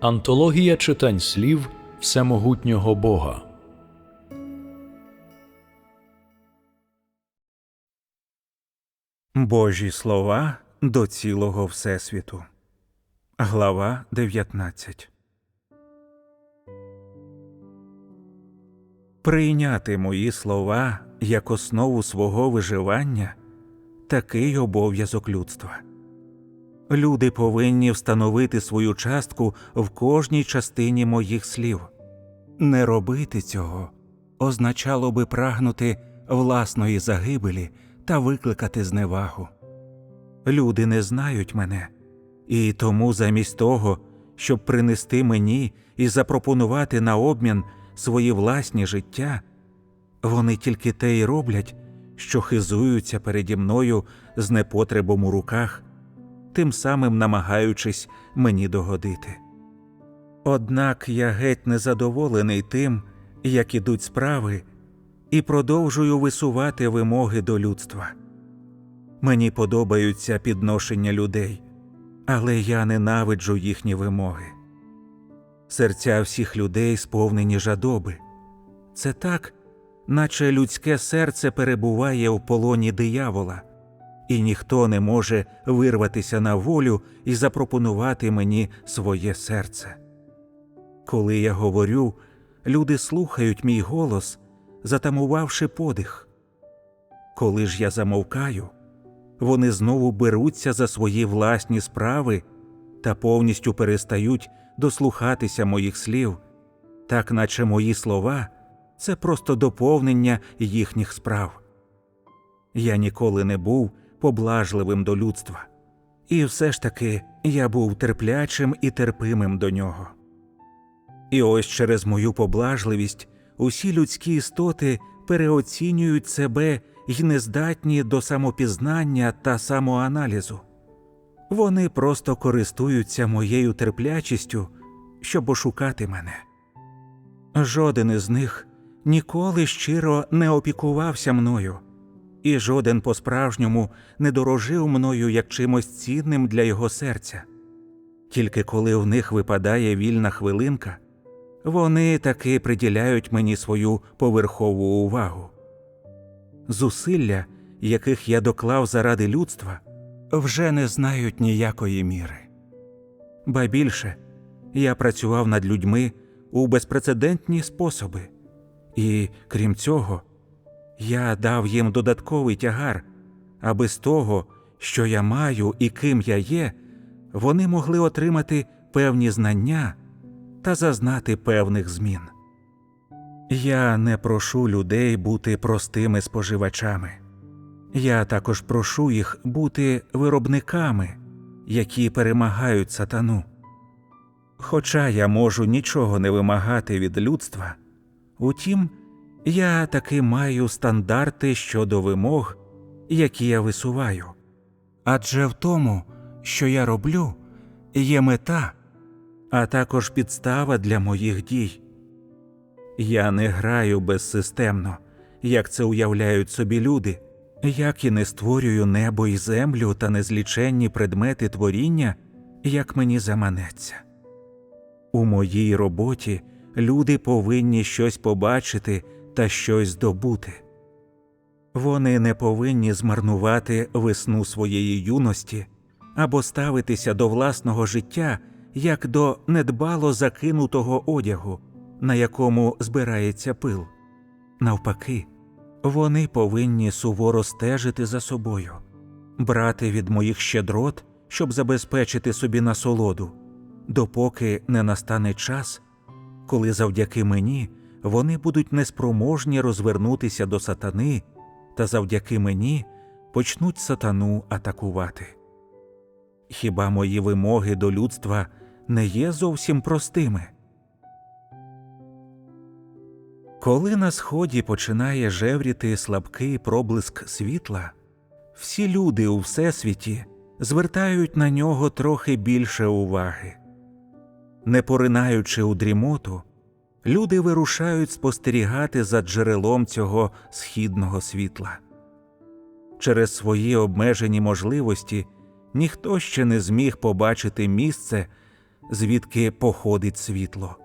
Антологія читань слів Всемогутнього Бога. Божі слова до цілого Всесвіту. Глава 19 Прийняти мої слова як основу свого виживання такий обов'язок людства. Люди повинні встановити свою частку в кожній частині моїх слів. Не робити цього означало би прагнути власної загибелі та викликати зневагу. Люди не знають мене, і тому замість того, щоб принести мені і запропонувати на обмін свої власні життя, вони тільки те й роблять, що хизуються переді мною з непотребом у руках, тим самим намагаючись мені догодити. Однак я геть незадоволений тим, як ідуть справи, і продовжую висувати вимоги до людства. Мені подобаються підношення людей, але я ненавиджу їхні вимоги. Серця всіх людей сповнені жадоби. Це так, наче людське серце перебуває в полоні диявола, і ніхто не може вирватися на волю і запропонувати мені своє серце. Коли я говорю, люди слухають мій голос, затамувавши подих. Коли ж я замовкаю, вони знову беруться за свої власні справи та повністю перестають дослухатися моїх слів, так наче мої слова це просто доповнення їхніх справ. Я ніколи не був поблажливим до людства, і все ж таки я був терплячим і терпимим до нього. І ось через мою поблажливість усі людські істоти переоцінюють себе й нездатні до самопізнання та самоаналізу. Вони просто користуються моєю терплячістю, щоб ошукати мене. Жоден із них ніколи щиро не опікувався мною, і жоден по-справжньому не дорожив мною як чимось цінним для його серця. Тільки коли в них випадає вільна хвилинка, вони таки приділяють мені свою поверхову увагу. Зусилля, яких я доклав заради людства, вже не знають ніякої міри. Ба більше я працював над людьми у безпрецедентні способи, і, крім цього, я дав їм додатковий тягар, аби з того, що я маю і ким я є, вони могли отримати певні знання та зазнати певних змін. Я не прошу людей бути простими споживачами. Я також прошу їх бути виробниками, які перемагають сатану. Хоча я можу нічого не вимагати від людства, утім, я таки маю стандарти щодо вимог, які я висуваю. Адже в тому, що я роблю, є мета, а також підстава для моїх дій. Я не граю безсистемно, як це уявляють собі люди, як і не створюю небо і землю та незліченні предмети творіння, як мені заманеться. У моїй роботі люди повинні щось побачити та щось здобути. Вони не повинні змарнувати весну своєї юності або ставитися до власного життя як до недбало закинутого одягу, на якому збирається пил. Навпаки, вони повинні суворо стежити за собою, брати від моїх щедрот, щоб забезпечити собі насолоду, допоки не настане час, коли завдяки мені вони будуть неспроможні розвернутися до сатани та завдяки мені почнуть сатану атакувати. Хіба мої вимоги до людства не є зовсім простими? Коли на сході починає жевріти слабкий проблиск світла, всі люди у всесвіті звертають на нього трохи більше уваги. Не поринаючи у дрімоту, люди вирушають спостерігати за джерелом цього східного світла. Через свої обмежені можливості ніхто ще не зміг побачити місце, звідки походить світло.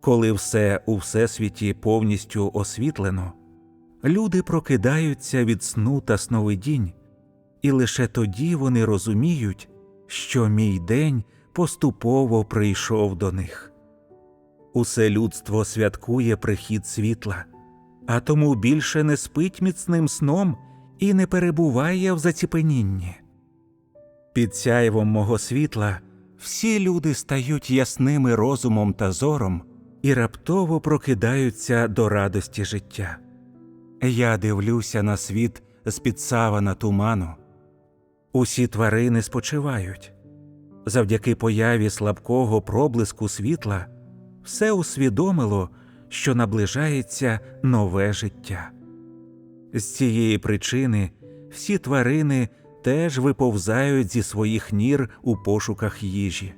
Коли все у всесвіті повністю освітлено, люди прокидаються від сну та сновидінь, і лише тоді вони розуміють, що мій день поступово прийшов до них. Усе людство святкує прихід світла, а тому більше не спить міцним сном і не перебуває в заціпенінні. Під сяйвом мого світла всі люди стають ясними розумом та зором і раптово прокидаються до радості життя. Я дивлюся на світ з під савана туману. Усі тварини спочивають. Завдяки появі слабкого проблиску світла все усвідомило, що наближається нове життя. З цієї причини всі тварини теж виповзають зі своїх нір у пошуках їжі.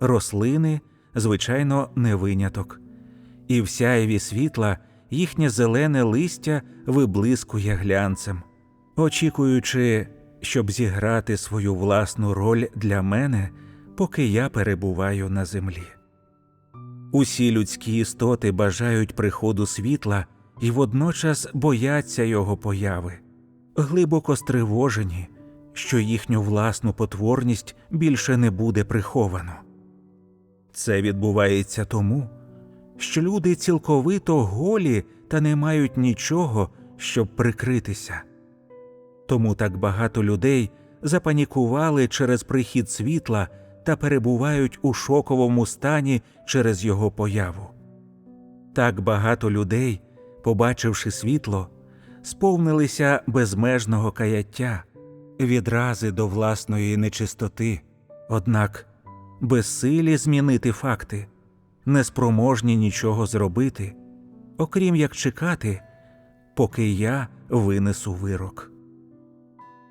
Рослини, звичайно, не виняток, і в сяєві світла їхнє зелене листя виблискує глянцем, очікуючи, щоб зіграти свою власну роль для мене, поки я перебуваю на землі. Усі людські істоти бажають приходу світла і водночас бояться його появи, глибоко стривожені, що їхню власну потворність більше не буде приховано. Це відбувається тому, що люди цілковито голі та не мають нічого, щоб прикритися. Тому так багато людей запанікували через прихід світла та перебувають у шоковому стані через його появу. Так багато людей, побачивши світло, сповнилися безмежного каяття, відрази до власної нечистоти, однак безсилі змінити факти, неспроможні нічого зробити, окрім як чекати, поки я винесу вирок.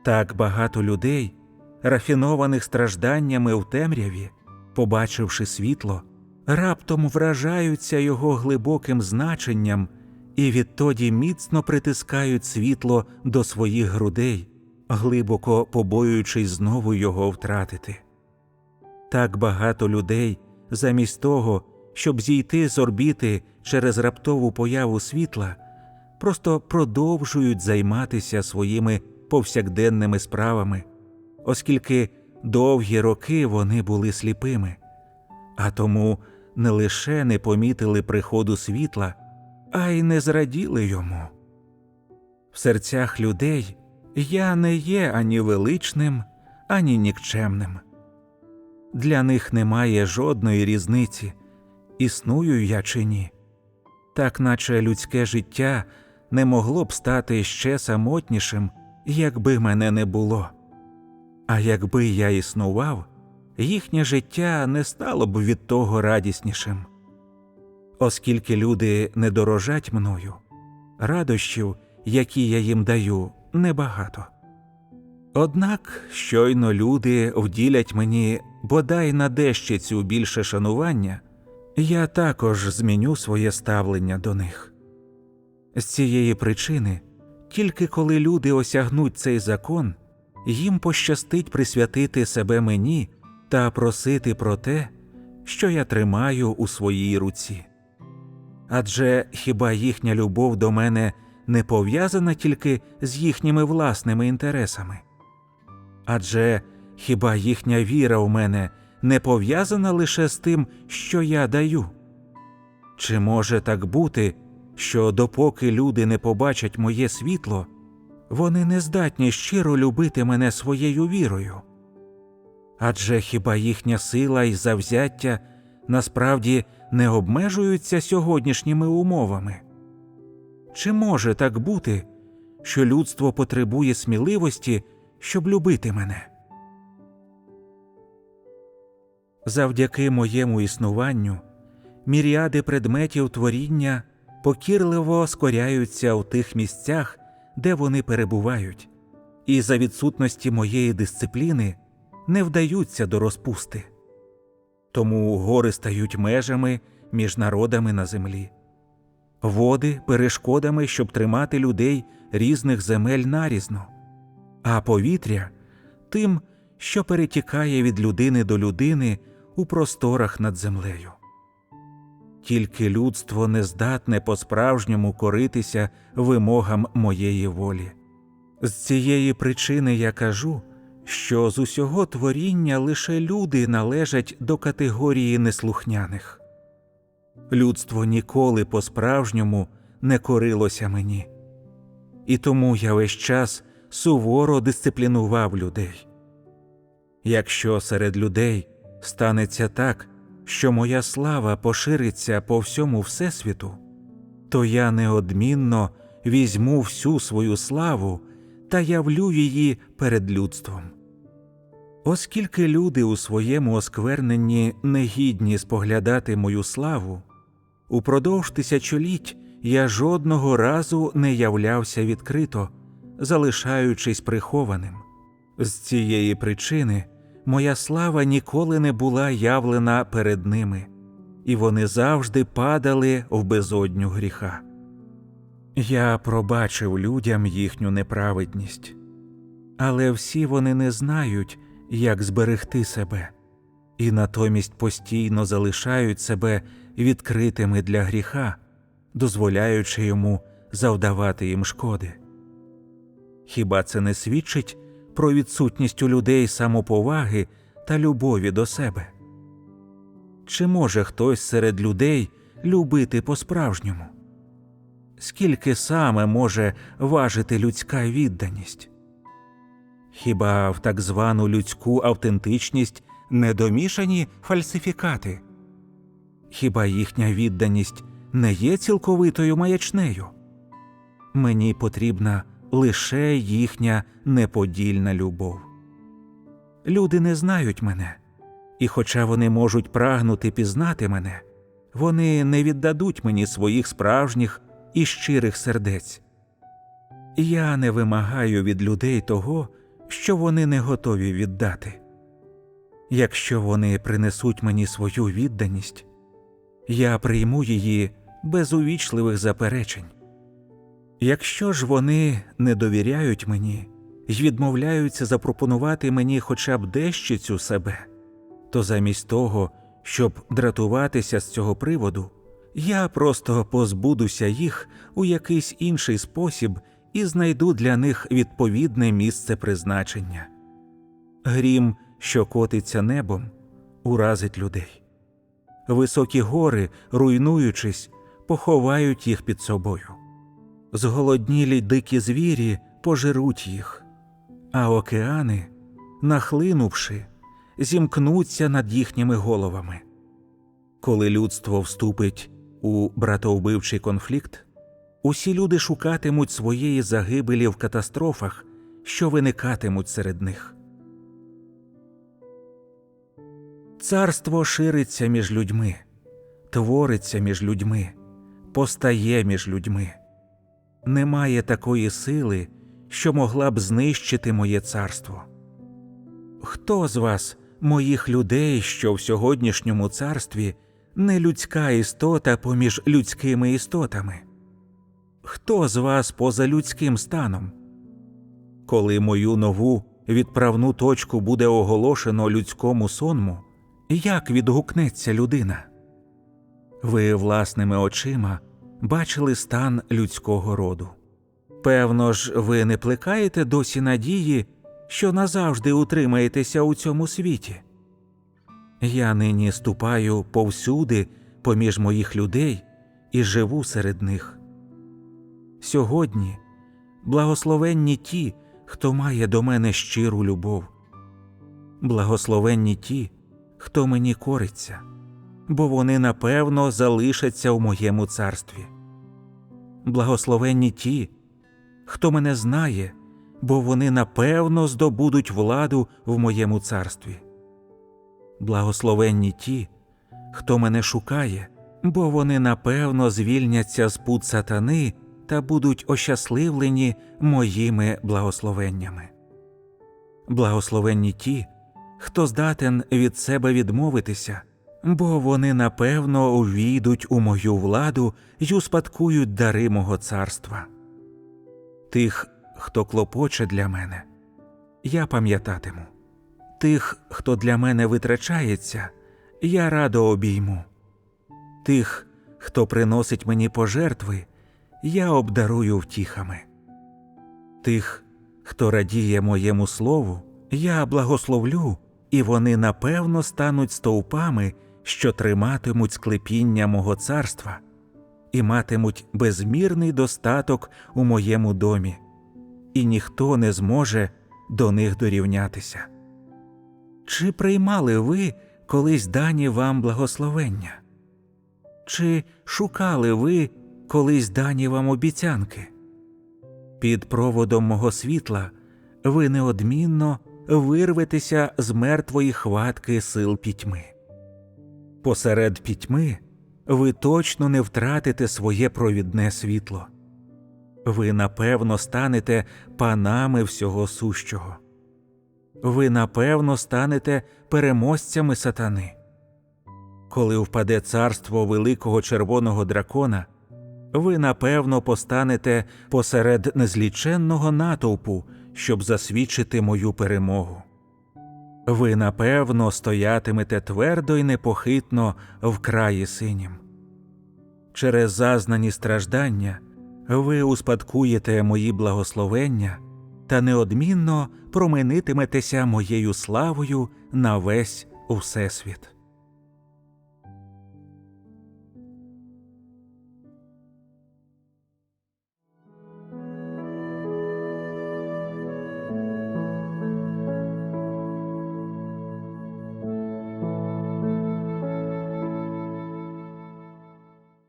Так багато людей, рафінованих стражданнями в темряві, побачивши світло, раптом вражаються його глибоким значенням і відтоді міцно притискають світло до своїх грудей, глибоко побоюючись знову його втратити. Так багато людей, замість того, щоб зійти з орбіти через раптову появу світла, просто продовжують займатися своїми повсякденними справами, оскільки довгі роки вони були сліпими, а тому не лише не помітили приходу світла, а й не зраділи йому. В серцях людей я не є ані величним, ані нікчемним. Для них немає жодної різниці, існую я чи ні, так наче людське життя не могло б стати ще самотнішим, якби мене не було. А якби я існував, їхнє життя не стало б від того радіснішим. Оскільки люди не дорожать мною, радощів, які я їм даю, небагато. Однак щойно люди вділять мені бодай на дещицю більше шанування, я також зміню своє ставлення до них. З цієї причини, тільки коли люди осягнуть цей закон, їм пощастить присвятити себе мені та просити про те, що я тримаю у своїй руці. Адже хіба їхня любов до мене не пов'язана тільки з їхніми власними інтересами? Адже хіба їхня віра в мене не пов'язана лише з тим, що я даю? Чи може так бути, що допоки люди не побачать моє світло, вони не здатні щиро любити мене своєю вірою? Адже хіба їхня сила і завзяття насправді не обмежуються сьогоднішніми умовами? Чи може так бути, що людство потребує сміливості, щоб любити мене? Завдяки моєму існуванню міріади предметів творіння покірливо скоряються у тих місцях, де вони перебувають, і за відсутності моєї дисципліни не вдаються до розпусти. Тому гори стають межами між народами на землі, води перешкодами, щоб тримати людей різних земель нарізно, а повітря тим, що перетікає від людини до людини у просторах над землею. Тільки людство не здатне по-справжньому коритися вимогам моєї волі. З цієї причини я кажу, що з усього творіння лише люди належать до категорії неслухняних. Людство ніколи по-справжньому не корилося мені, і тому я весь час суворо дисциплінував людей. Якщо серед людей станеться так, що моя слава пошириться по всьому Всесвіту, то я неодмінно візьму всю свою славу та явлю її перед людством. Оскільки люди у своєму оскверненні не гідні споглядати мою славу, упродовж тисячоліть я жодного разу не являвся відкрито, залишаючись прихованим. З цієї причини моя слава ніколи не була явлена перед ними, і вони завжди падали в безодню гріха. Я пробачив людям їхню неправедність, але всі вони не знають, як зберегти себе, і натомість постійно залишають себе відкритими для гріха, дозволяючи йому завдавати їм шкоди. Хіба це не свідчить про відсутність у людей самоповаги та любові до себе? Чи може хтось серед людей любити по-справжньому? Скільки саме може важити людська відданість? Хіба в так звану людську автентичність не домішані фальсифікати? Хіба їхня відданість не є цілковитою маячнею? Мені потрібна лише їхня неподільна любов. Люди не знають мене, і хоча вони можуть прагнути пізнати мене, вони не віддадуть мені своїх справжніх і щирих сердець. Я не вимагаю від людей того, що вони не готові віддати. Якщо вони принесуть мені свою відданість, я прийму її без увічливих заперечень. Якщо ж вони не довіряють мені й відмовляються запропонувати мені хоча б дещицю себе, то замість того, щоб дратуватися з цього приводу, я просто позбудуся їх у якийсь інший спосіб і знайду для них відповідне місце призначення. Грім, що котиться небом, уразить людей. Високі гори, руйнуючись, поховають їх під собою. Зголоднілі дикі звірі пожируть їх, а океани, нахлинувши, зімкнуться над їхніми головами. Коли людство вступить у братовбивчий конфлікт, усі люди шукатимуть своєї загибелі в катастрофах, що виникатимуть серед них. Царство шириться між людьми, твориться між людьми, постає між людьми. Немає такої сили, що могла б знищити моє царство. Хто з вас, моїх людей, що в сьогоднішньому царстві, не людська істота поміж людськими істотами? Хто з вас поза людським станом? Коли мою нову відправну точку буде оголошено людському сонму, як відгукнеться людина? Ви власними очима бачили стан людського роду. Певно ж, ви не плекаєте досі надії, що назавжди утримаєтеся у цьому світі. Я нині ступаю повсюди поміж моїх людей і живу серед них. Сьогодні благословенні ті, хто має до мене щиру любов, благословенні ті, хто мені кориться, бо вони напевно залишаться у моєму царстві. Благословенні ті, хто мене знає, бо вони напевно здобудуть владу в моєму царстві. Благословенні ті, хто мене шукає, бо вони напевно звільняться з пут сатани та будуть ощасливлені моїми благословеннями. Благословенні ті, хто здатен від себе відмовитися, бо вони напевно увійдуть у мою владу й успадкують дари мого царства. Тих, хто клопоче для мене, я пам'ятатиму. Тих, хто для мене витрачається, я радо обійму. Тих, хто приносить мені пожертви, я обдарую втіхами. Тих, хто радіє моєму слову, я благословлю, і вони напевно стануть стовпами, що триматимуть склепіння мого царства і матимуть безмірний достаток у моєму домі, і ніхто не зможе до них дорівнятися. Чи приймали ви колись дані вам благословення? Чи шукали ви колись дані вам обіцянки? Під проводом мого світла ви неодмінно вирветеся з мертвої хватки сил пітьми. Посеред пітьми ви точно не втратите своє провідне світло. Ви напевно станете панами всього сущого. Ви напевно станете переможцями сатани. Коли впаде царство великого червоного дракона, ви напевно постанете посеред незліченного натовпу, щоб засвідчити мою перемогу. Ви напевно стоятимете твердо і непохитно в краї синім. Через зазнані страждання ви успадкуєте мої благословення та неодмінно променитиметеся моєю славою на весь усесвіт.